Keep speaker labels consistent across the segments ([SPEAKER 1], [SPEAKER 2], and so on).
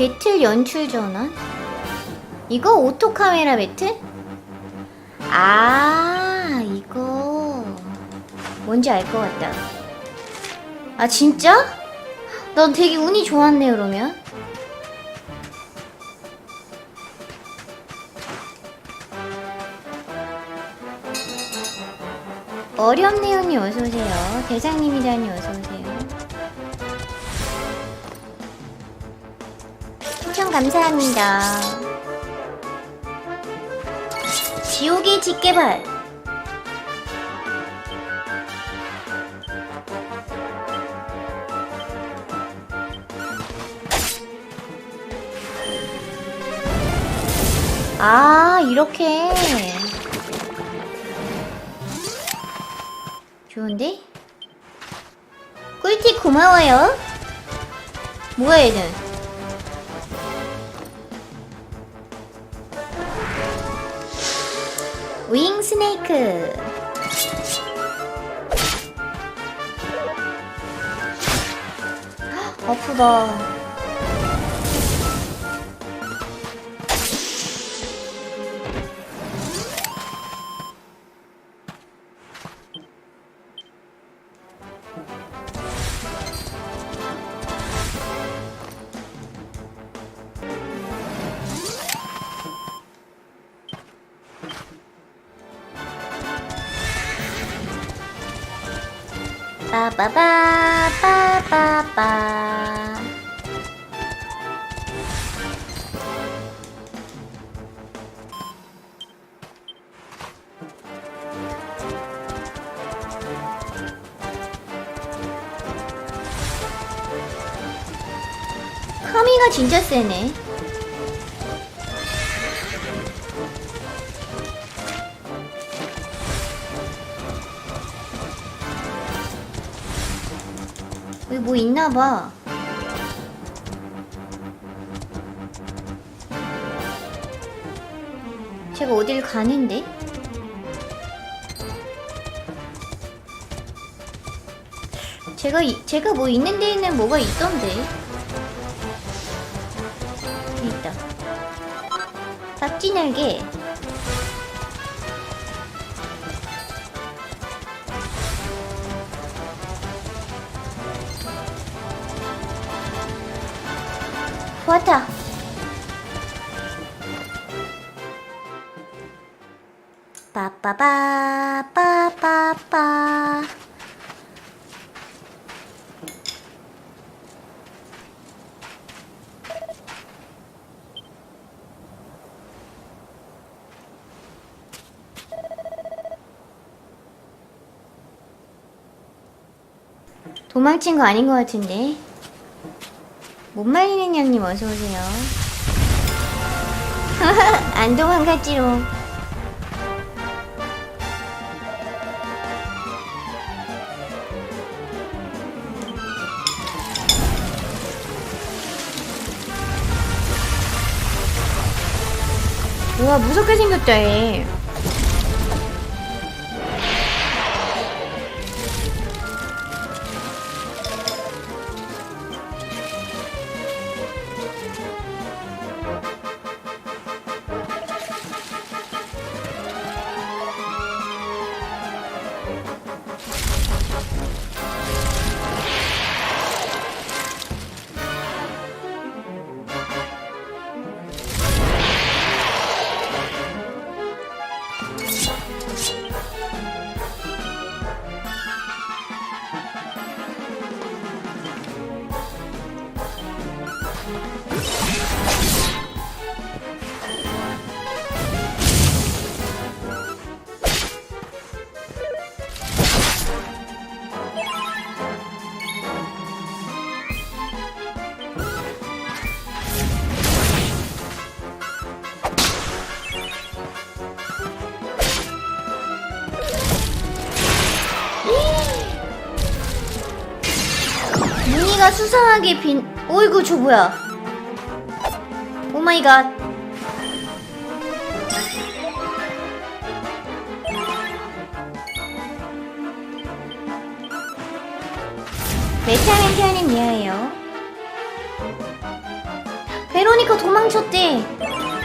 [SPEAKER 1] 배틀 연출 전원? 이거 오토 카메라 배틀? 아, 이거. 뭔지 알 것 같다. 아, 진짜? 넌 되게 운이 좋았네, 그러면. 어렵네요님 어서오세요. 대장님이다님 어서오세요. 감사합니다. 지옥의 집게발. 아, 이렇게. 좋은데? 꿀팁 고마워요. 뭐야, 얘는? 헉, 아프다. 빠바바 빠빠빠 카미가 진짜 세네 있나봐. 제가 어딜 가는데? 제가 이- 제가 뭐 있는 데에는 뭐가 있던데? 있다. 박쥐 날개 좋다 빠빠바 빠빠빠. 도망친 거 아닌 것 같은데 못 말리는 양님 어서 오세요. 안 도망갔지롱. 우와 무섭게 생겼다 얘. 수상하게 빈. 어이구 저 뭐야? 오 마이 갓. 메타멘 태연님 미안해요. 베로니카 도망쳤대.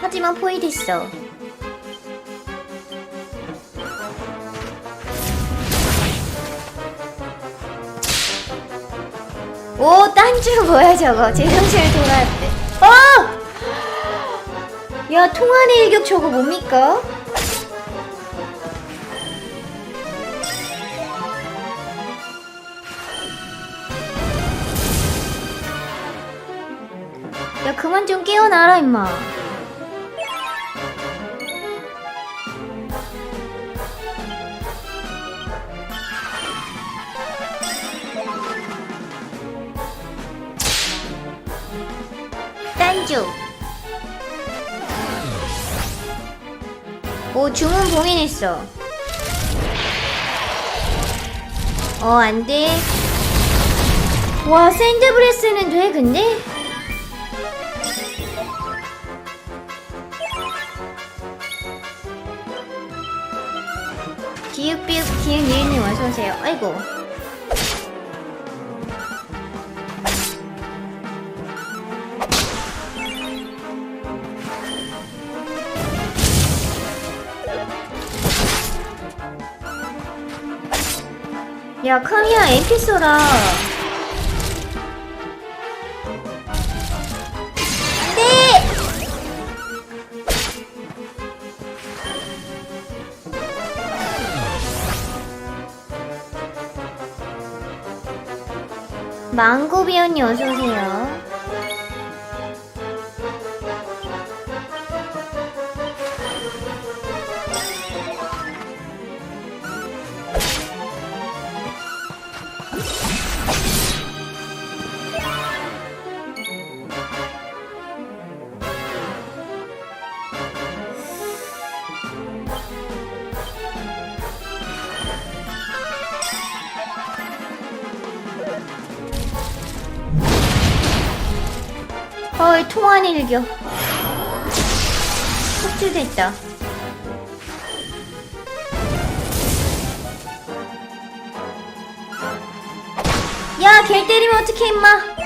[SPEAKER 1] 하지만 포위됐어. 오, 딴 줄 뭐야 저거. 제정신을 돌아왔대. 어! 야, 통안의 일격 저거 뭡니까? 야, 그만 좀 깨어나라, 임마. 오, 주문 봉인했어. 어, 안 돼. 와, 샌드브레스는 돼, 근데? 기읍비읍 기읍 니은님 어서오세요. 아이고. 야, 카미야, MP. 네! 망고비 언니 어서오세요. 일격. 삭제됐다. 야, 개 때리면 어떡해, 임마.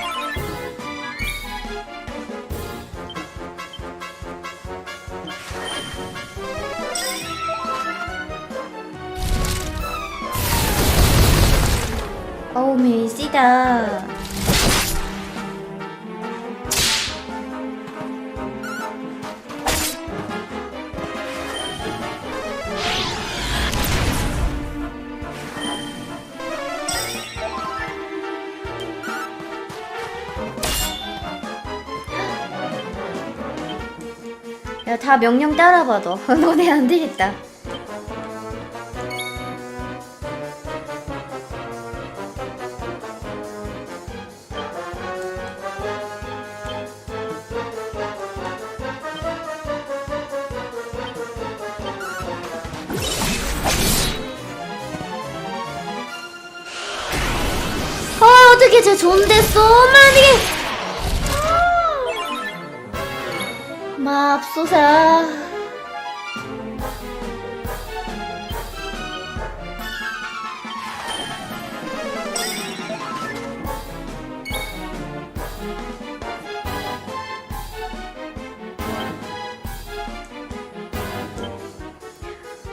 [SPEAKER 1] 다 명령 따라봐, 너. 너네 안 되겠다. 아, 어떻게 쟤 존댔어? 엄마, 어떡 맙소사.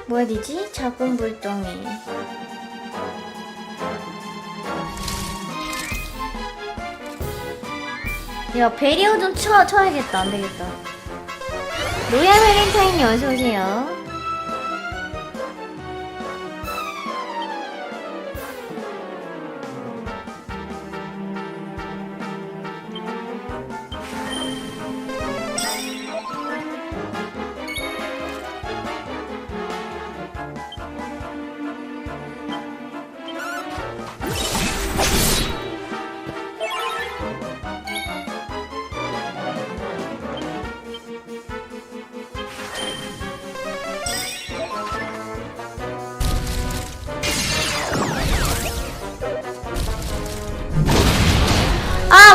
[SPEAKER 1] 뭐야 되지? 작은 불덩이. 야 베리어 좀 쳐, 쳐야겠다 안 되겠다. 로얄 발렌타인이 어서 오세요.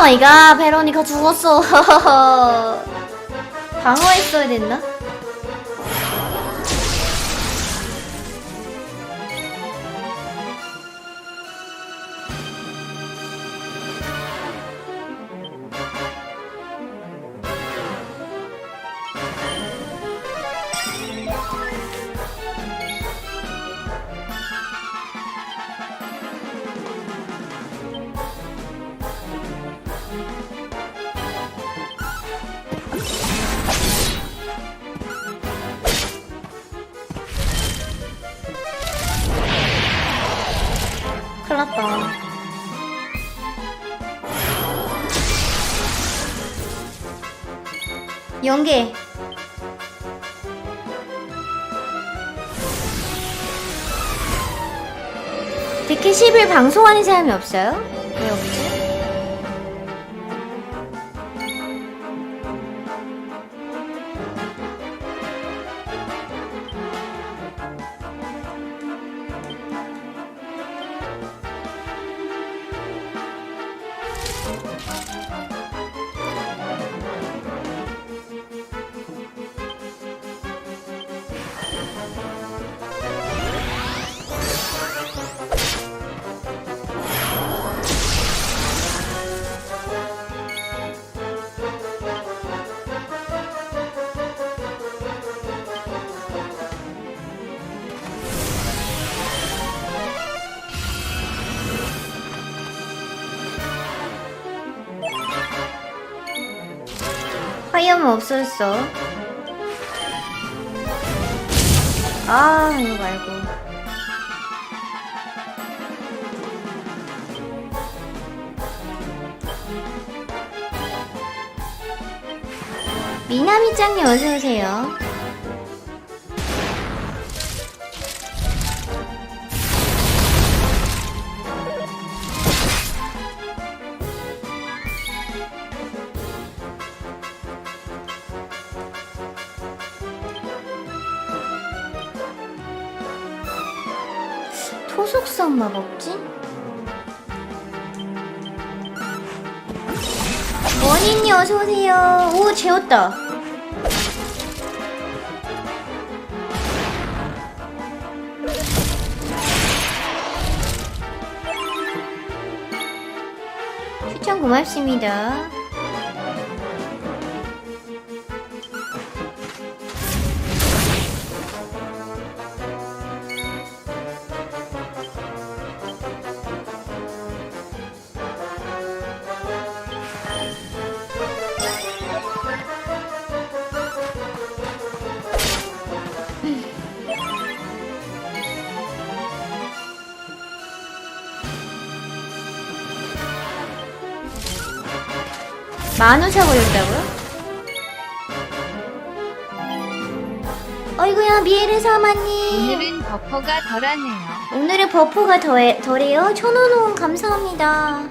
[SPEAKER 1] 마이 갓 베로니카 죽었어 방어했어야 됐나? 끝났다. 연계. 데키 10일 방송하는 사람이 없어요? 왜 없지? 화염은 없어졌어. 아, 이거 말고. 미나미짱님 어서오세요. 마법진? 원인이 어서오세요. 오, 재웠다. 추천 고맙습니다. 만원 사버렸다고요? 어이구야 미에르 사마님
[SPEAKER 2] 오늘은 버퍼가 덜하네요.
[SPEAKER 1] 오늘의 버퍼가 더, 덜해요? 천원 후원 감사합니다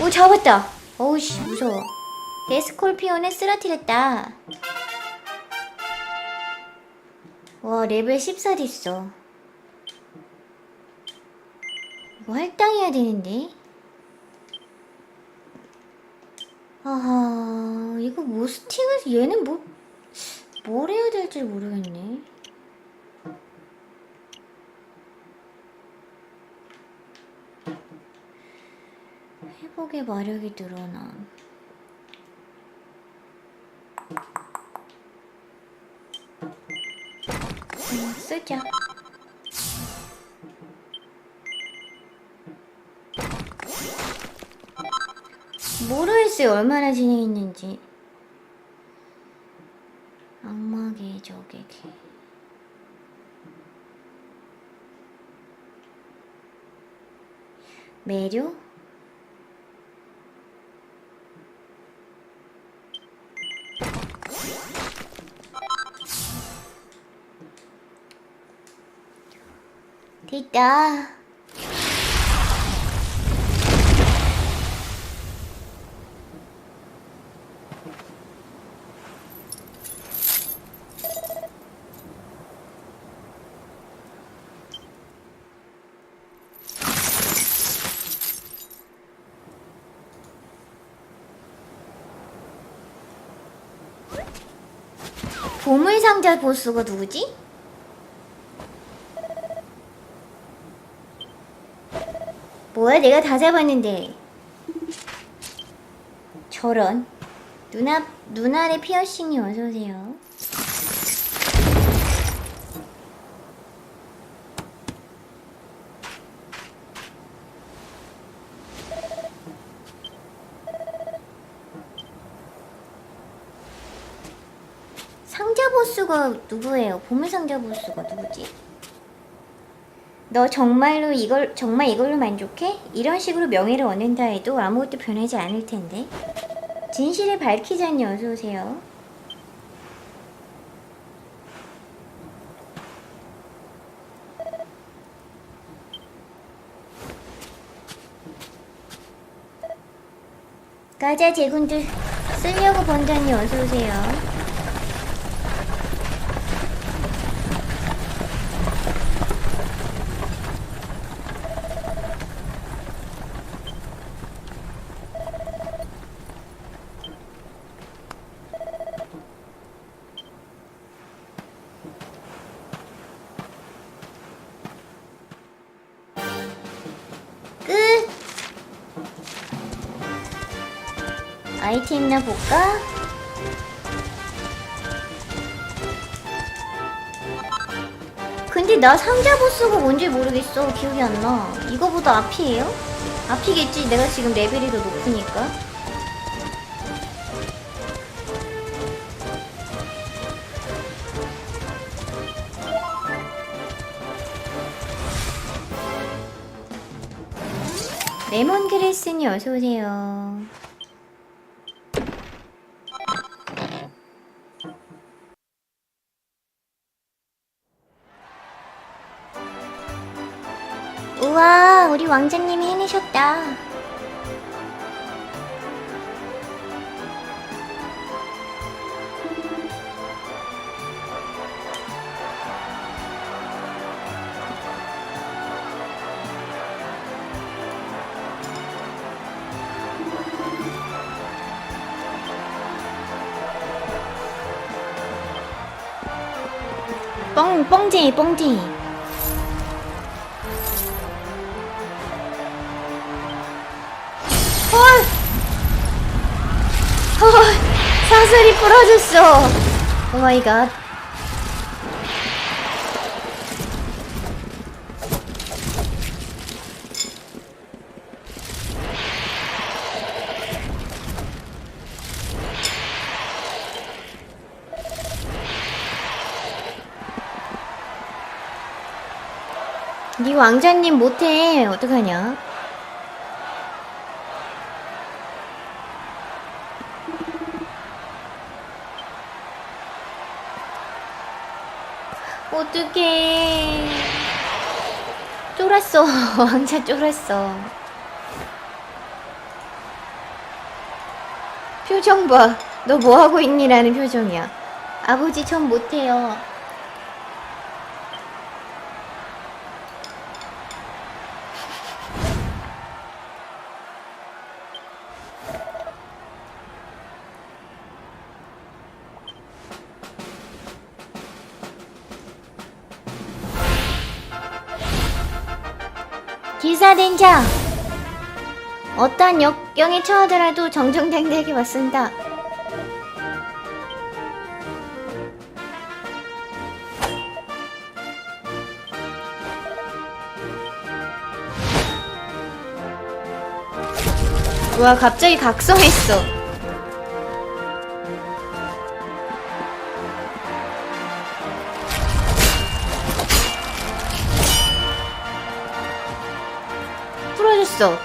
[SPEAKER 1] 오 잡았다 어우씨 무서워 데스콜피온에 쓰러뜨렸다 와 레벨 14 됐어 이거 할당해야 되는데 아하 이거 뭐 스틱을 얘는 뭐 뭘 해야 될지 모르겠네. 회복의 마력이 늘어나. 음, 쓰자. 모르겠어요 얼마나 진행했는지. 악마계 적에게 매료? 됐다. 보물상자 보스가 누구지? 뭐야 내가 다 잡았는데. 저런. 눈앞 눈알에 피어싱이 어서오세요 상자 보스가 누구예요? 보물 상자 보스가 누구지? 너 정말로 이걸 정말 이걸로 만족해? 이런 식으로 명예를 얻는다 해도 아무것도 변하지 않을 텐데. 진실을 밝히자니 어서 오세요. 가자 제군들 쓰려고 번다니 어서 오세요. 아이템이나 볼까? 근데 나 상자 보스가 뭔지 모르겠어. 기억이 안 나. 이거보다 앞이에요? 앞이겠지. 내가 지금 레벨이 더 높으니까. 레몬그레스님 어서오세요. 왕자님이 해내셨다. 뻥, 뻥쟁이, 뻥쟁이. 사슬이 부러졌어! 오 마이갓. 네 왕자님 못해. 어떡하냐? 어떡해. 쫄았어. 왕자 쫄았어. 표정 봐. 너 뭐 하고 있니? 라는 표정이야. 아버지 전 못해요. 기사된장! 어떠한 역경에 처하더라도 정정당당하게 맞선다. 와, 갑자기 각성했어. 부러졌어.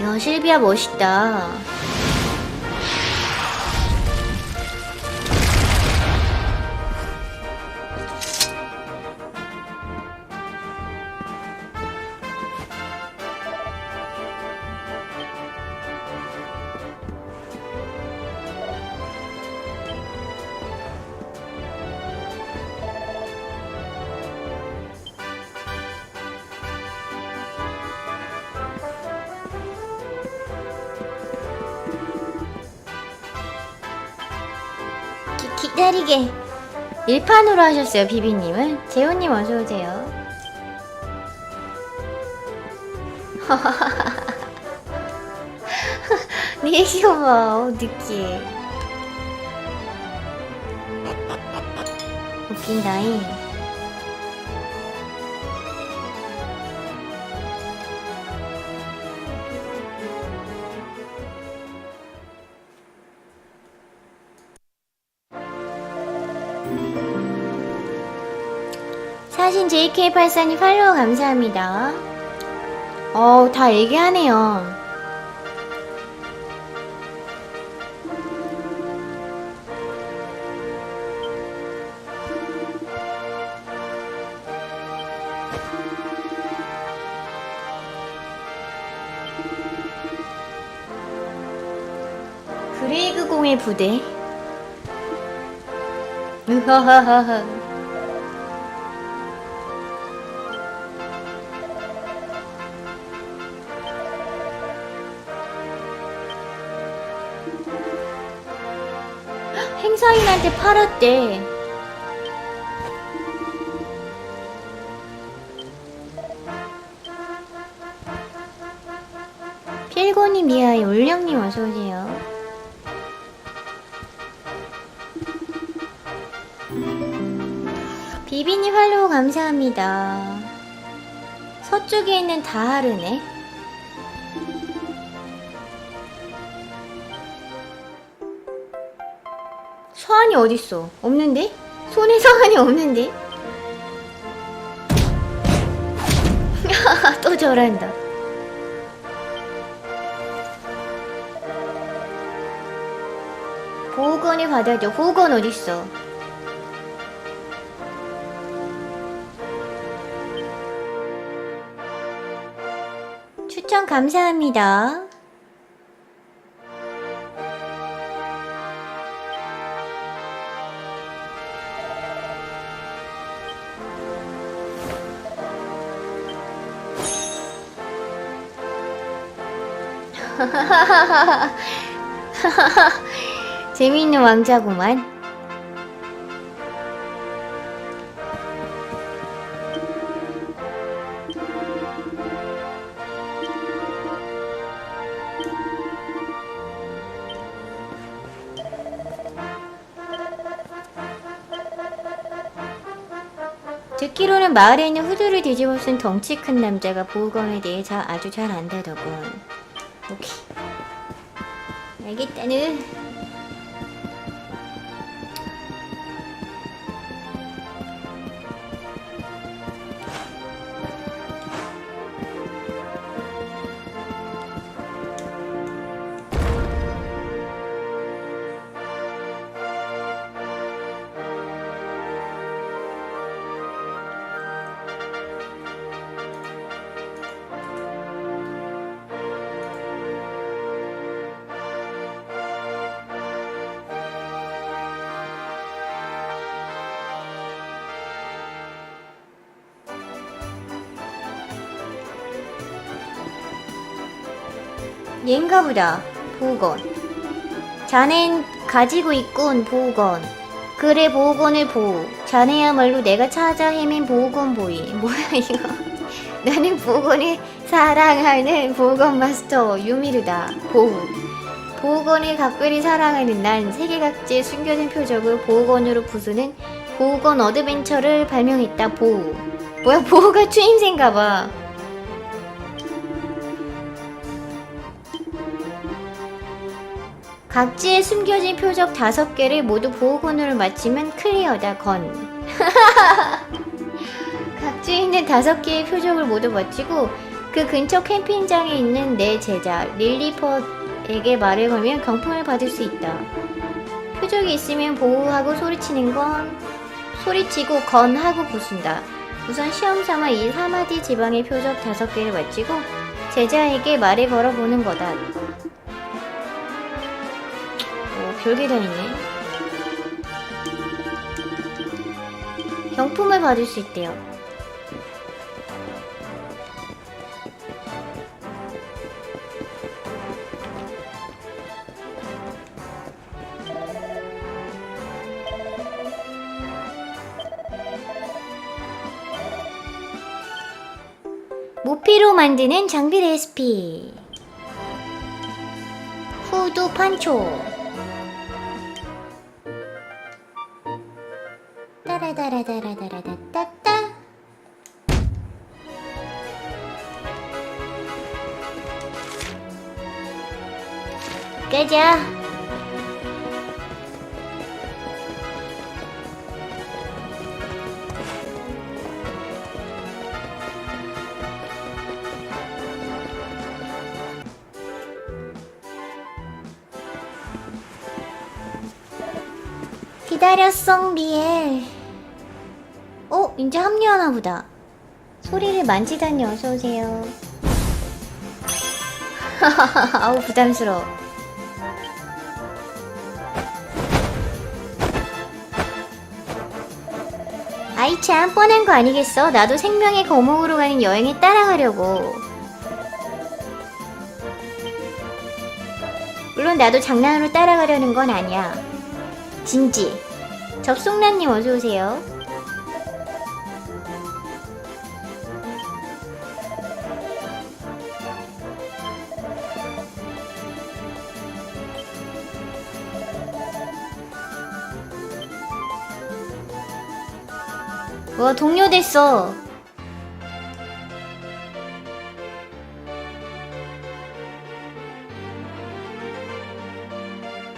[SPEAKER 1] 야, 실비야 멋있다. 일판으로 하셨어요, 비비님은. 재호님 어서오세요. 리액션 봐, 어, 느끼해. 웃긴다잉. JK84님 팔로우 감사합니다. 어우, 다 얘기하네요. 그레이그 공의 부대. 으하하하하. 행사인한테 팔았대. 필고님 미아이 올령님 어서오세요. 비비님 팔로우 감사합니다. 서쪽에 있는 다하르네. 어딨어? 없는데? 손에 서한이 없는데? 또 저란다. 보건을 받아줘. 보건 어딨어? 추천 감사합니다. 재미있는 왕자구만. 듣기로는 마을에 있는 후드를 뒤집어 쓴 덩치 큰 남자가 보호검에 대해 자, 아주 잘 안다더군. 오케이. 알겠다는. 얘인가 보다. 보건. 자넨 가지고 있군, 보건. 그래, 보건을 보. 자네야말로 내가 찾아 헤맨 보건 보이. 뭐야, 이거. 나는 보건을 사랑하는 보건 마스터 유미르다. 보우. 보건을 각별히 사랑하는 난 세계 각지에 숨겨진 표적을 보건으로 부수는 보건 어드벤처를 발명했다. 보우. 뭐야, 보우가 추임새인가봐. 각지에 숨겨진 표적 다섯 개를 모두 보호건으로 맞히면 클리어다 건. 각지에 있는 다섯 개의 표적을 모두 맞히고 그 근처 캠핑장에 있는 내 제자 릴리퍼에게 말을 걸면 경품을 받을 수 있다. 표적이 있으면 보호하고 소리치는 건 소리치고 건 하고 부순다. 우선 시험 삼아 이 사마디 지방의 표적 다섯 개를 맞히고 제자에게 말을 걸어보는 거다. 별게 다 있네. 경품을 받을 수 있대요. 모피로 만드는 장비 레시피. 후드 판초. 따다라다라다라다따따. 끄자 기다렸어 미에 어, 이제 합류하나 보다. 소리를 만지다니 어서오세요. 아우, 부담스러워. 아이 참 뻔한 거 아니겠어? 나도 생명의 거목으로 가는 여행에 따라가려고. 물론 나도 장난으로 따라가려는 건 아니야. 진지. 접속란님 어서 오세요. 와 동료 됐어.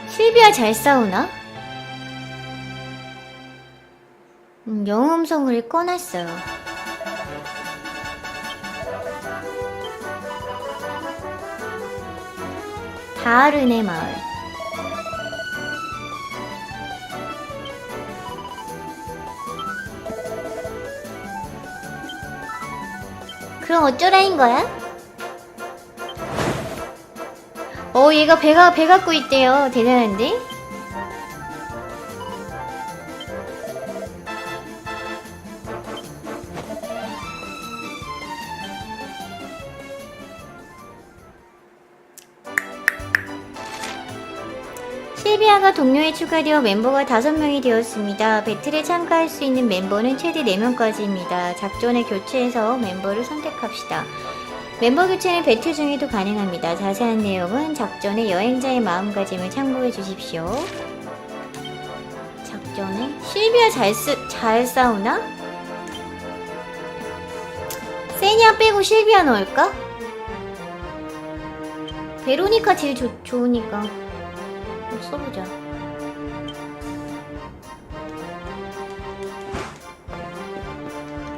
[SPEAKER 1] 실비아 잘 싸우나? 음, 영음성을 꺼놨어요. 다르네 마을. 그럼 어쩌라는 거야? 어, 얘가 배가 배 갖고 있대요. 대단한데? 동료에 추가되어 멤버가 5명이 되었습니다. 배틀에 참가할 수 있는 멤버는 최대 4명까지입니다. 작전에 교체해서 멤버를 선택합시다. 멤버 교체는 배틀 중에도 가능합니다. 자세한 내용은 작전의 여행자의 마음가짐을 참고해 주십시오. 작전에 실비아 잘, 쓰, 잘 싸우나? 세니아 빼고 실비아 넣을까? 베로니카 딜 좋, 좋으니까 써보자.